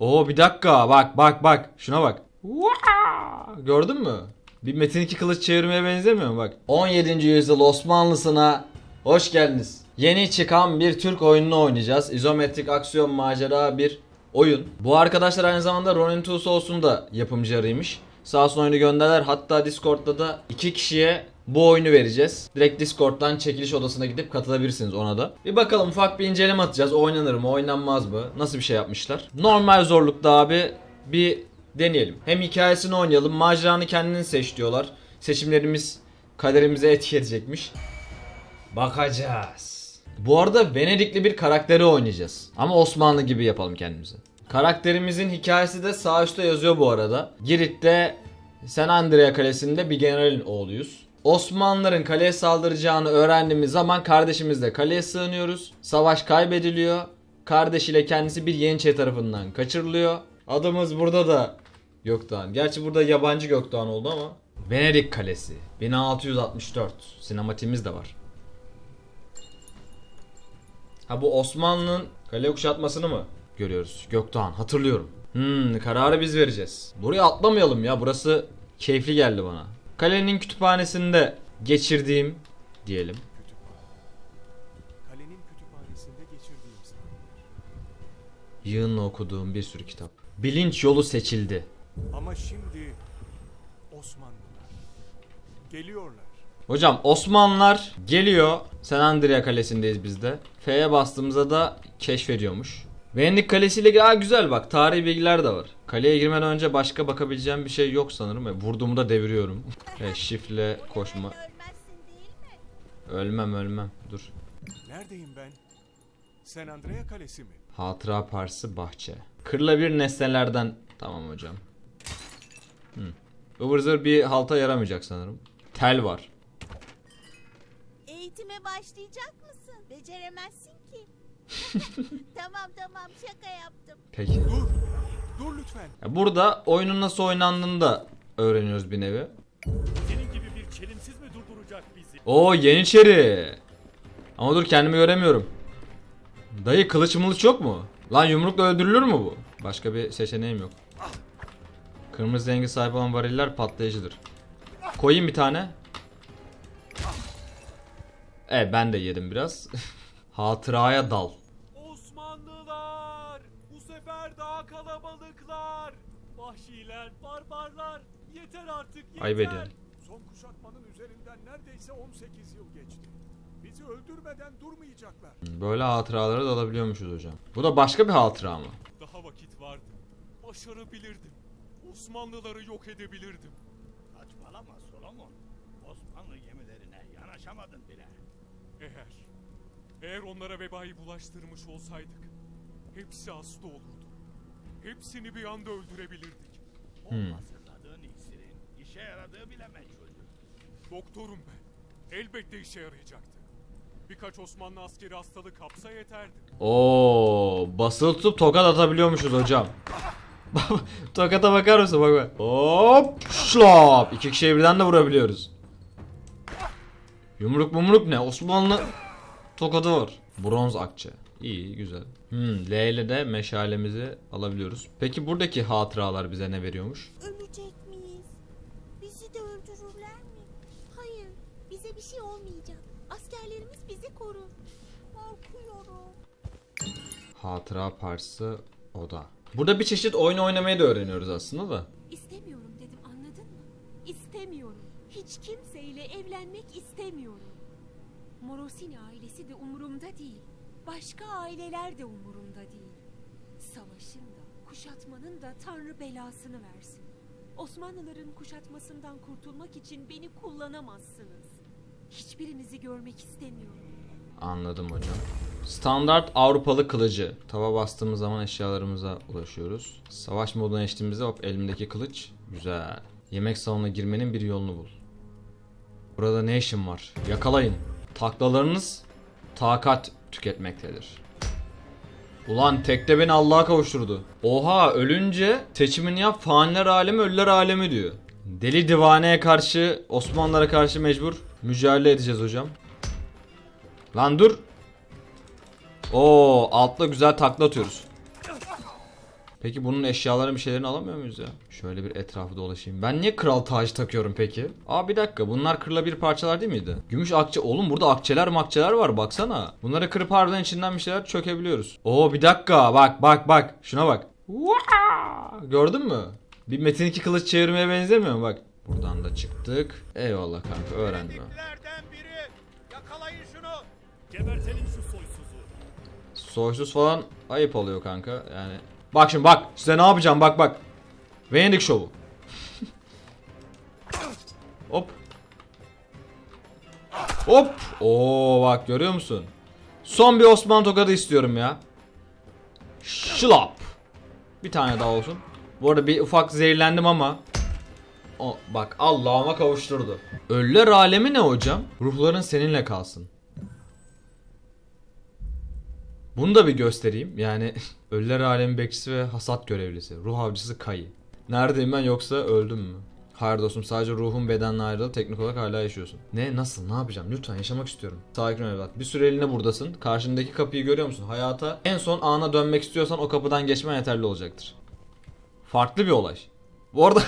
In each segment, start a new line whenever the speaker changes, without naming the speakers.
Oo bir dakika bak bak bak şuna bak. Gördün mü? Bir Metin 2 kılıç çevirmeye benzemiyor mu bak. 17. yüzyıl Osmanlısına hoş geldiniz. Yeni çıkan bir Türk oyununu oynayacağız. İzometrik aksiyon macera bir oyun. Bu arkadaşlar aynı zamanda Ronin Two Souls'un da yapımcılarıymış. Sağ olsun oyunu gönderler. Hatta Discord'da da iki kişiye bu oyunu vereceğiz. Direkt Discord'dan çekiliş odasına gidip katılabilirsiniz ona da. Bir bakalım ufak bir inceleme atacağız. Oynanır mı, oynanmaz mı? Nasıl bir şey yapmışlar? Normal zorlukta abi bir deneyelim. Hem hikayesini oynayalım. Maceranı kendin seç diyorlar. Seçimlerimiz kaderimize etki edecekmiş. Bakacağız. Bu arada Venedikli bir karakteri oynayacağız. Ama Osmanlı gibi yapalım kendimizi. Karakterimizin hikayesi de sağ üstte yazıyor bu arada. Girit'te San Andrea Kalesi'nde bir generalin oğluyuz. Osmanlıların kaleye saldıracağını öğrendiğimiz zaman kardeşimizle kaleye sığınıyoruz. Savaş kaybediliyor. Kardeşiyle kendisi bir Yeniçeri tarafından kaçırılıyor. Adımız burada da Gökdoğan. Gerçi burada yabancı Gökdoğan oldu ama. Venedik Kalesi 1664. Sinematiğimiz de var. Ha bu Osmanlı'nın kale kuşatmasını mı görüyoruz? Gökdoğan hatırlıyorum. Hmm kararı biz vereceğiz. Buraya atlamayalım ya burası keyifli geldi bana. Kalenin kütüphanesinde geçirdiğim diyelim.
Kalenin kütüphanesinde geçirdiğim.
Yığınla okuduğum bir sürü kitap. Bilinç yolu seçildi.
Ama şimdi Osmanlılar geliyorlar.
Hocam Osmanlılar geliyor. San Andrea Kalesi'ndeyiz biz de. F'ye bastığımızda da keşfediyormuş. Venedik Kalesi ile Aa, güzel bak tarihi bilgiler de var. Kaleye girmeden önce başka bakabileceğim bir şey yok sanırım. E, Vurduğumu da deviriyorum. evet, şifle koşma.
Ölmezsin değil mi?
Ölmem ölmem. Dur.
Neredeyim ben? San Andrea Kalesi mi?
Hatıra Parsı Bahçe. Kırılabilir nesnelerden. Tamam hocam. Ivır zıvır bir halta yaramayacak sanırım. Tel var.
Eğitime başlayacak mısın? Beceremezsin ki. tamam tamam şaka yaptım.
Peki.
Dur! Dur lütfen.
Ya Burada oyunun nasıl oynandığını da öğreniyoruz bir nevi.
Senin gibi bir çelimsiz mi durduracak bizi?
Oo Yeniçeri. Ama dur kendimi göremiyorum. Dayı kılıç mılıç yok mu? Lan yumrukla öldürülür mü bu? Başka bir seçeneğim yok. Kırmızı rengi sahip olan variller patlayıcıdır. Koyayım bir tane. Evet ben de yedim biraz. Hatıraya dal.
Vahşiler, barbarlar! Yeter artık yeter!
Ayıp ediyorsun.
Son kuşatmanın üzerinden neredeyse 18 yıl geçti. Bizi öldürmeden durmayacaklar.
Böyle hatıralara dalabiliyormuşuz hocam. Bu da başka bir hatıra mı?
Daha vakit vardı. Başarabilirdim. Osmanlıları yok edebilirdim.
Saçmalama Solomon. Osmanlı gemilerine yanaşamadın bile.
Eğer, eğer onlara vebayı bulaştırmış olsaydık, hepsi hasta olurdu. Hepsini bir anda öldürebilirdik.
O hazırladığın iksirin işe yaradığı bile meçhuldür.
Doktorum ben. Elbette işe yarayacaktı. Birkaç Osmanlı askeri hastalık kapsa yeterdi.
Oo, basılı tutup tokat atabiliyormuşuz hocam. Tokata bakar mısın bak bak. Hop şlop. İki kişiye birden de vurabiliyoruz. Yumruk mumruk ne? Osmanlı tokadı var. Bronz akçe. İyi güzel. Hmm, L ile de meşalemizi alabiliyoruz. Peki buradaki hatıralar bize ne veriyormuş?
Ölecek miyiz? Bizi de öldürürler mi? Hayır bize bir şey olmayacak. Askerlerimiz bizi korur. Korkuyorum.
Hatıra parsı oda. Burada bir çeşit oyun oynamayı da öğreniyoruz aslında da.
İstemiyorum dedim anladın mı? İstemiyorum. Hiç kimseyle evlenmek istemiyorum. Morosini ailesi de umurumda değil. Başka aileler de umurumda değil. Savaşın da, kuşatmanın da Tanrı belasını versin. Osmanlıların kuşatmasından kurtulmak için beni kullanamazsınız. Hiçbirinizi görmek istemiyorum.
Anladım hocam. Standart Avrupalı kılıcı. Tava bastığımız zaman eşyalarımıza ulaşıyoruz. Savaş moduna geçtiğimizde hop elimdeki kılıç. Güzel. Yemek salonuna girmenin bir yolunu bul. Burada ne işim var? Yakalayın. Taklalarınız takat tüketmektedir. Ulan tekte beni Allah'a kavuşturdu. Oha ölünce seçimini yap faniler alemi ölüler alemi diyor. Deli divaneye karşı Osmanlılara karşı mecbur mücadele edeceğiz hocam. Lan dur. Oo altta güzel takla atıyoruz. Peki bunun eşyaların bir şeylerini alamıyor muyuz ya? Şöyle bir etrafı dolaşayım. Ben niye kral tacı takıyorum peki? Aa bir dakika bunlar kırılabilir parçalar değil miydi? Gümüş akçe. Oğlum burada akçeler makçeler var baksana. Bunları kırıp harbiden içinden bir şeyler çökebiliyoruz. Oo bir dakika bak bak bak. Şuna bak. Gördün mü? Bir Metin 2 kılıç çevirmeye benzemiyor mu bak. Buradan da çıktık. Eyvallah kanka öğrendim.
Yakalayın şunu.
Gebertelim şu soysuzu.
Soysuz falan ayıp oluyor kanka yani. Bak şimdi bak size ne yapacağım bak bak. Venedik şovu. Hop. Hop. Oo bak görüyor musun? Son bir Osman tokadı istiyorum ya. Şılap. Bir tane daha olsun. Bu arada bir ufak zehirlendim ama. O, bak Allah'ıma kavuşturdu. Ölüler alemi ne hocam? Ruhların seninle kalsın. Bunu da bir göstereyim. Yani ölüler alemi bekçisi ve hasat görevlisi. Ruh avcısı Kayı. Neredeyim ben yoksa öldüm mü? Hayır dostum sadece ruhum bedenle ayrıldı. Teknik olarak hala yaşıyorsun. Ne? Nasıl? Ne yapacağım? Lütfen yaşamak istiyorum. Sakin ol evlat. Bir süreliğine buradasın. Karşındaki kapıyı görüyor musun? Hayata en son ana dönmek istiyorsan o kapıdan geçmen yeterli olacaktır. Farklı bir olay. Bu arada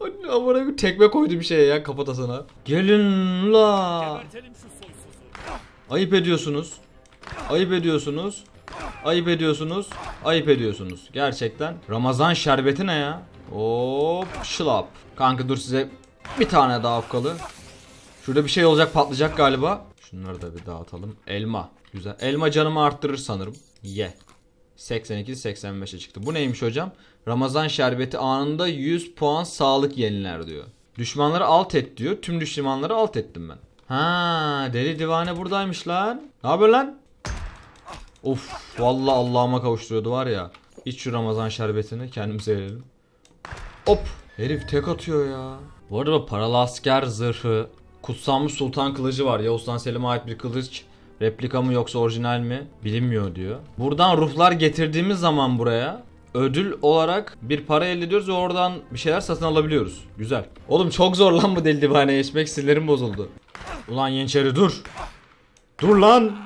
amına bir tekme koydu bir şeye ya kafatasına. Gelin la. Ayıp ediyorsunuz. Ayıp ediyorsunuz. Ayıp ediyorsunuz. Ayıp ediyorsunuz. Gerçekten. Ramazan şerbeti ne ya? Hop şılap. Kanka dur size bir tane daha okkalı. Şurada bir şey olacak patlayacak galiba. Şunları da bir dağıtalım. Elma. Güzel. Elma canımı arttırır sanırım. Ye. 82 85'e çıktı. Bu neymiş hocam? Ramazan şerbeti anında 100 puan sağlık yeniler diyor. Düşmanları alt et diyor. Tüm düşmanları alt ettim ben. Ha, deli divane buradaymış lan. Ne haber lan? Of, vallahi Allah'ıma kavuşturuyordu var ya. İç şu Ramazan şerbetini kendimize verelim. Hop, herif tek atıyor ya. Bu arada paralı asker zırhı, kutsanmış sultan kılıcı var. Yavuz Sultan Selim'e ait bir kılıç. Replika mı yoksa orijinal mi bilinmiyor diyor. Buradan ruhlar getirdiğimiz zaman buraya ödül olarak bir para elde ediyoruz ve oradan bir şeyler satın alabiliyoruz. Güzel. Oğlum çok zor lan bu deli divane geçmek sinirlerim bozuldu. Ulan Yeniçeri dur. Dur lan.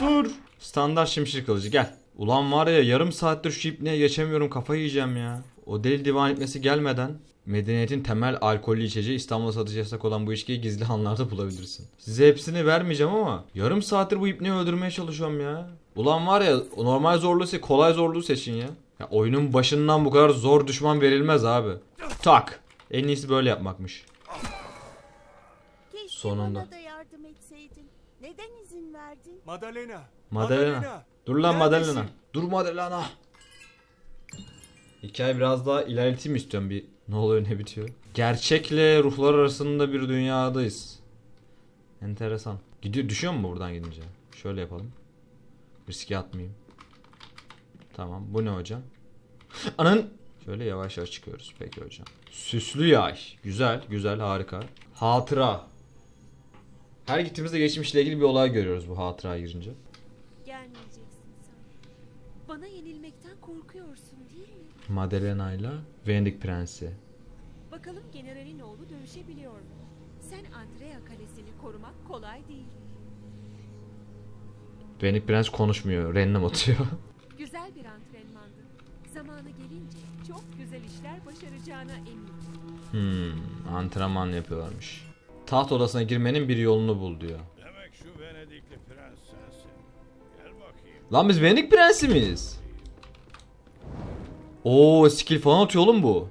Dur. Standart şimşir kılıcı gel. Ulan var ya yarım saattir şu ipneye geçemiyorum kafayı yiyeceğim ya. O deli divan etmesi gelmeden medeniyetin temel alkollü içeceği İstanbul'da satıcı yasak olan bu içkiyi gizli hanlarda bulabilirsin. Size hepsini vermeyeceğim ama yarım saattir bu ipneyi öldürmeye çalışıyorum ya. Ulan var ya normal zorluğu se kolay zorluğu seçin ya. ya. Oyunun başından bu kadar zor düşman verilmez abi. Tak. En iyisi böyle yapmakmış.
Keşke
Sonunda.
bana da yardım etseydin. Neden izin verdin?
Madalena.
Madalena. Dur lan? Madalena. Dur Madalena. Hikaye biraz daha ilerleteyim istiyorum bir ne oluyor ne bitiyor. Gerçekle ruhlar arasında bir dünyadayız. Enteresan. Gidiyor düşüyor mu buradan gidince? Şöyle yapalım. Riske atmayayım. Tamam bu ne hocam? Anın. Şöyle yavaş yavaş çıkıyoruz. Peki hocam. Süslü yay. Güzel güzel harika. Hatıra. Her gittiğimizde geçmişle ilgili bir olay görüyoruz bu hatıraya girince.
Bana yenilmekten korkuyorsun değil mi?
Madalena ile Venedik Prensi.
Bakalım generalin oğlu dövüşebiliyor mu? Sen Andrea Kalesi'ni korumak kolay değil.
Venedik Prens konuşmuyor. Random atıyor.
Güzel bir antrenmandı. Zamanı gelince çok güzel işler başaracağına eminim.
hmm, antrenman yapıyorlarmış. Taht odasına girmenin bir yolunu bul diyor. Lan biz Venedik Prensi miyiz? Oo skill falan atıyor oğlum bu.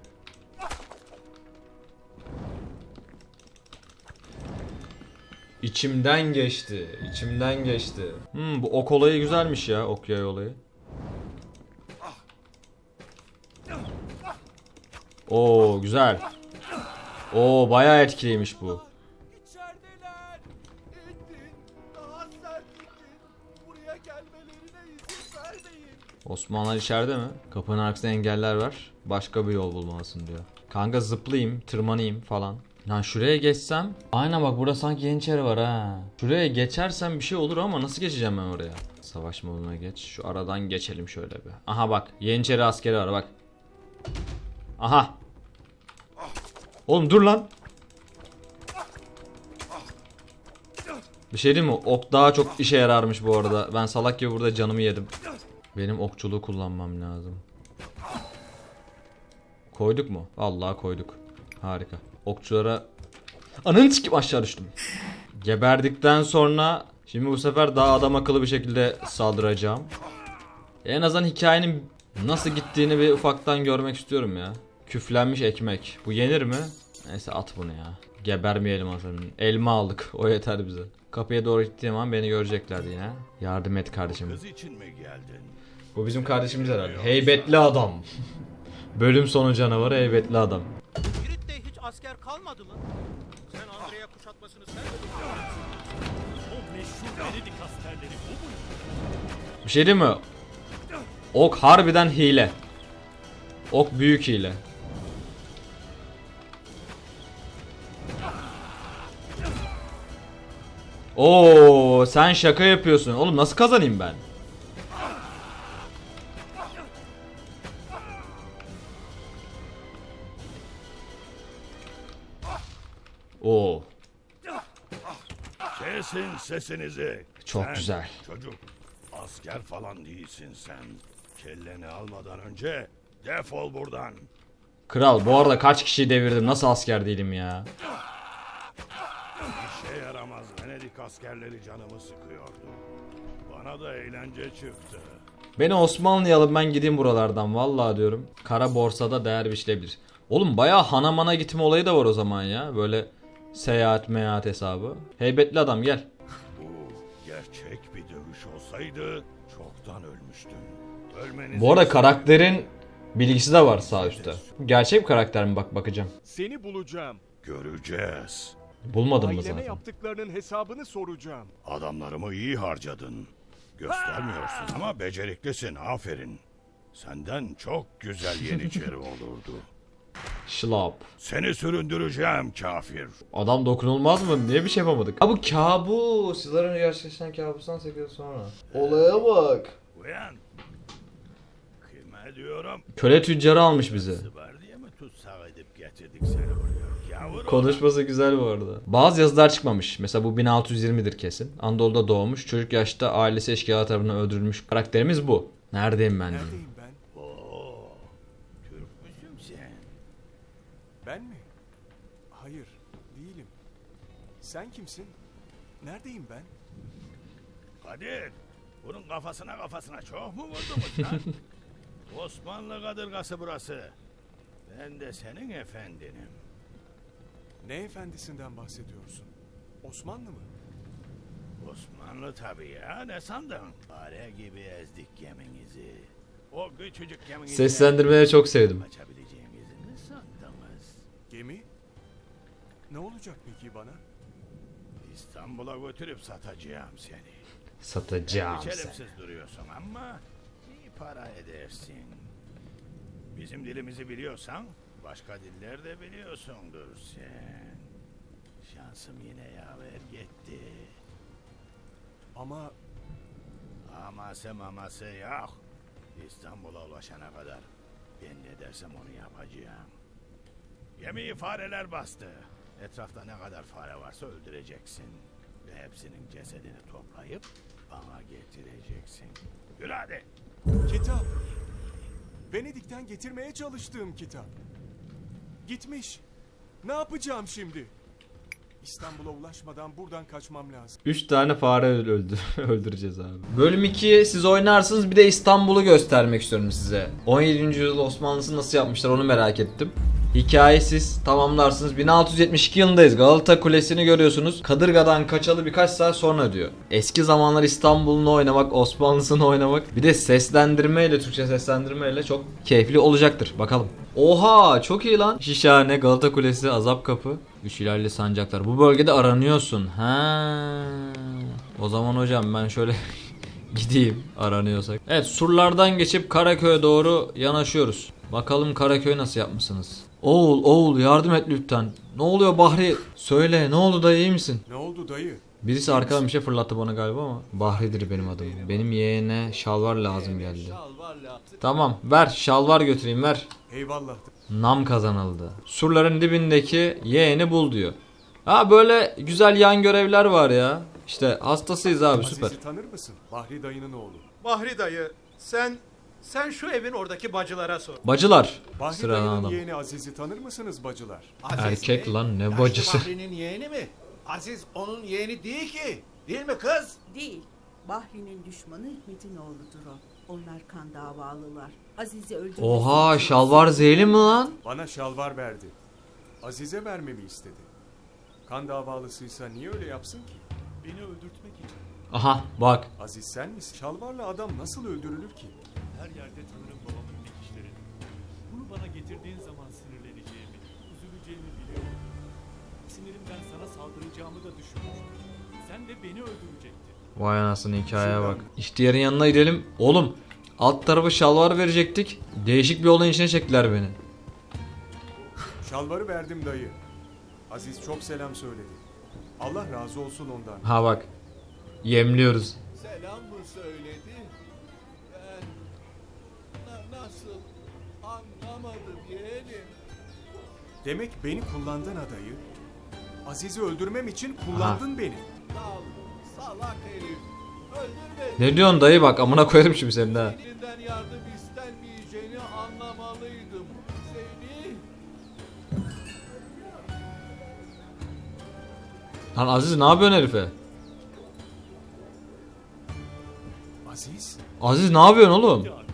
İçimden geçti. içimden geçti. Hmm, bu ok olayı güzelmiş ya. Ok yay olayı. Oo güzel. Oo bayağı etkiliymiş bu. Osmanlılar içeride mi? Kapının arkasında engeller var. Başka bir yol bulmalısın diyor. Kanka zıplayayım, tırmanayım falan. Lan şuraya geçsem. Aynen bak burada sanki Yeniçeri var ha. Şuraya geçersem bir şey olur ama nasıl geçeceğim ben oraya? Savaş moduna geç. Şu aradan geçelim şöyle bir. Aha bak. Yeniçeri askeri var bak. Aha. Oğlum dur lan. Bir şey değil mi? Ok daha çok işe yararmış bu arada. Ben salak gibi burada canımı yedim. Benim okçuluğu kullanmam lazım. Koyduk mu? Vallahi koyduk. Harika. Okçulara... Anın sikim aşağı düştüm. Geberdikten sonra şimdi bu sefer daha adam akıllı bir şekilde saldıracağım. En azından hikayenin nasıl gittiğini bir ufaktan görmek istiyorum ya. Küflenmiş ekmek. Bu yenir mi? Neyse at bunu ya. Gebermeyelim aslında. Elma aldık. O yeter bize. Kapıya doğru gittiğim an beni göreceklerdi yine. Yardım et kardeşim.
Kız için mi geldin?
Bu bizim kardeşimiz herhalde. Heybetli adam. Bölüm sonu canavarı heybetli adam.
Girit'te hiç asker kalmadı mı? Sen Andrea kuşatmasını sen
O meşhur Venedik askerleri bu mu?
Bir şey değil mi? Ok harbiden hile. Ok büyük hile. Oo, sen şaka yapıyorsun. Oğlum nasıl kazanayım ben? Oo,
Kesin sesinizi.
Çok
Sen
güzel.
Çocuk asker falan değilsin sen. Kelleni almadan önce defol buradan.
kral bu arada kaç kişiyi devirdim? Nasıl asker değilim ya?
İşe yaramaz Venedik askerleri canımı sıkıyordu. Bana da eğlence çıktı.
Beni Osmanlı'ya alın ben gideyim buralardan vallahi diyorum. Kara borsada değer biçilebilir. Oğlum bayağı hanamana gitme olayı da var o zaman ya. Böyle seyahat meyahat hesabı. Heybetli adam gel.
Bu gerçek bir dövüş olsaydı çoktan ölmüştün. Ölmeniz
Bu arada karakterin bilgisi de var sağ üstte. Gerçek bir karakter mi bak bakacağım.
Seni bulacağım.
göreceğiz.
Bulmadım mı
Aileme
zaten?
yaptıklarının hesabını soracağım.
Adamlarımı iyi harcadın. Göstermiyorsun ama beceriklisin aferin. Senden çok güzel yeniçeri olurdu.
Şlap.
Seni süründüreceğim kafir.
Adam dokunulmaz mı? Niye bir şey yapamadık? Ha bu kabus. Sizlerin gerçekleşen kabustan 8 yıl sonra. Olaya bak.
Uyan. Kime diyorum?
Köle tüccarı almış bizi. Konuşması güzel bu arada. Bazı yazılar çıkmamış. Mesela bu 1620'dir kesin. Anadolu'da doğmuş. Çocuk yaşta ailesi eşkıyalar tarafından öldürülmüş. Karakterimiz bu. Neredeyim ben?
Neredeyim ben?
Oo, Türk müsün sen?
Ben mi? Hayır, değilim. Sen kimsin? Neredeyim ben?
Kadir, bunun kafasına kafasına çok mu vurdunuz lan? Osmanlı kadırgası burası. Ben de senin efendinim.
Ne efendisinden bahsediyorsun? Osmanlı mı?
Osmanlı tabii ya, ne sandın? Fare gibi ezdik geminizi. O küçücük geminizi...
Seslendirmeleri çok sevdim.
Açabileceğimizi mi sandınız?
Gemi? Ne olacak peki bana?
İstanbul'a götürüp satacağım seni.
Satacağım seni.
Çelimsiz duruyorsun ama iyi para edersin. Bizim dilimizi biliyorsan başka diller de biliyorsundur sen. Şansım yine yaver gitti.
Ama
Aması maması yok. İstanbul'a ulaşana kadar ben ne dersem onu yapacağım. Gemiyi fareler bastı. Etrafta ne kadar fare varsa öldüreceksin. Ve hepsinin cesedini toplayıp bana getireceksin. Yürü hadi.
kitap. Venedik'ten getirmeye çalıştığım kitap. Gitmiş. Ne yapacağım şimdi? İstanbul'a ulaşmadan buradan kaçmam lazım.
3 tane fare öldü öldüreceğiz abi. Bölüm 2'yi siz oynarsınız bir de İstanbul'u göstermek istiyorum size. 17. yüzyıl Osmanlısı nasıl yapmışlar onu merak ettim. Hikayeyi siz tamamlarsınız. 1672 yılındayız. Galata Kulesi'ni görüyorsunuz. Kadırga'dan kaçalı birkaç saat sonra diyor. Eski zamanlar İstanbul'unu oynamak, Osmanlısını oynamak. Bir de seslendirmeyle, Türkçe seslendirmeyle çok keyifli olacaktır. Bakalım. Oha çok iyi lan. Şişhane, Galata Kulesi, Azap Kapı. Üç ilerli sancaklar. Bu bölgede aranıyorsun. Ha. O zaman hocam ben şöyle gideyim aranıyorsak. Evet surlardan geçip Karaköy'e doğru yanaşıyoruz. Bakalım Karaköy nasıl yapmışsınız? Oğul oğul yardım et lütfen. Ne oluyor Bahri? Söyle ne oldu da iyi misin?
Ne oldu dayı?
Birisi arkadan bir şey fırlattı bana galiba ama Bahri'dir benim adım. Benim yeğene şalvar lazım geldi. Tamam ver şalvar götüreyim ver.
Eyvallah.
Nam kazanıldı. Surların dibindeki yeğeni bul diyor. Ha böyle güzel yan görevler var ya. İşte hastasıyız abi süper.
Aziz'i tanır mısın? Bahri dayının oğlu.
Bahri dayı sen Sen şu evin oradaki bacılara sor.
Bacılar.
Bahri dayının
adam.
yeğeni Aziz'i tanır mısınız bacılar?
Erkek
mi?
lan, ne
Yaşlı
bacısı?
Bahri'nin yeğeni mi? Aziz onun yeğeni değil ki. Değil mi kız?
Değil. Bahri'nin düşmanı Hikmet'in oğludur o. Onlar kan davalılar. Aziz'i öldürmesi
Oha
için
şalvar zehirli mi lan?
Bana şalvar verdi. Aziz'e vermemi istedi. Kan davalısıysa niye öyle yapsın ki?
Beni öldürtmek için.
Aha bak.
Aziz sen misin? Şalvarla adam nasıl öldürülür ki?
Her yerde tanırım babamın dikişlerini. Bunu bana getirdiğin zaman sinirleneceğimi, üzüleceğimi biliyorum. Sinirimden sana saldıracağımı da düşünmüştüm. Sen de beni öldürecektin.
Vay anasını hikayeye bak. İhtiyarın yanına gidelim. Oğlum alt tarafı şalvar verecektik. Değişik bir olayın içine çektiler beni.
Şalvarı verdim dayı. Aziz çok selam söyledi. Allah razı olsun ondan.
Ha bak. Yemliyoruz.
Selam mı söyledi? Nasıl anlamadım yeğenim.
Demek beni kullandın adayı. Aziz'i öldürmem için kullandın beni.
salak herif. Öldürme.
Ne diyorsun dayı bak amına koyarım şimdi seni ha.
Elinden yardım istenmeyeceğini anlamalıydım. Seni
Lan Aziz ne yapıyorsun herife?
Aziz?
Aziz ne yapıyorsun oğlum?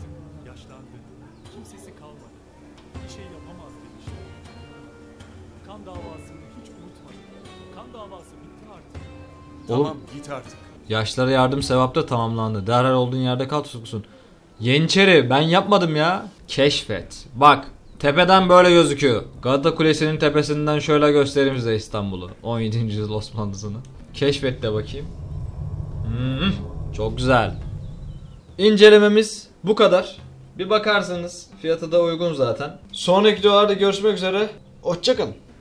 Kan davasını hiç unutmadım. Kan davası bitti artık.
Oğlum
Tamam git artık.
yaşlara yardım sevapta tamamlandı. Derhal olduğun yerde kal tutuklusun. Yeniçeri ben yapmadım ya. Keşfet. Bak tepeden böyle gözüküyor. Galata Kulesi'nin tepesinden şöyle göstereyim size İstanbul'u. 17. yüzyıl Osmanlısını. Keşfet de bakayım. Hmm, çok güzel. İncelememiz bu kadar. Bir bakarsanız fiyatı da uygun zaten. Sonraki videolarda görüşmek üzere. Hoşçakalın.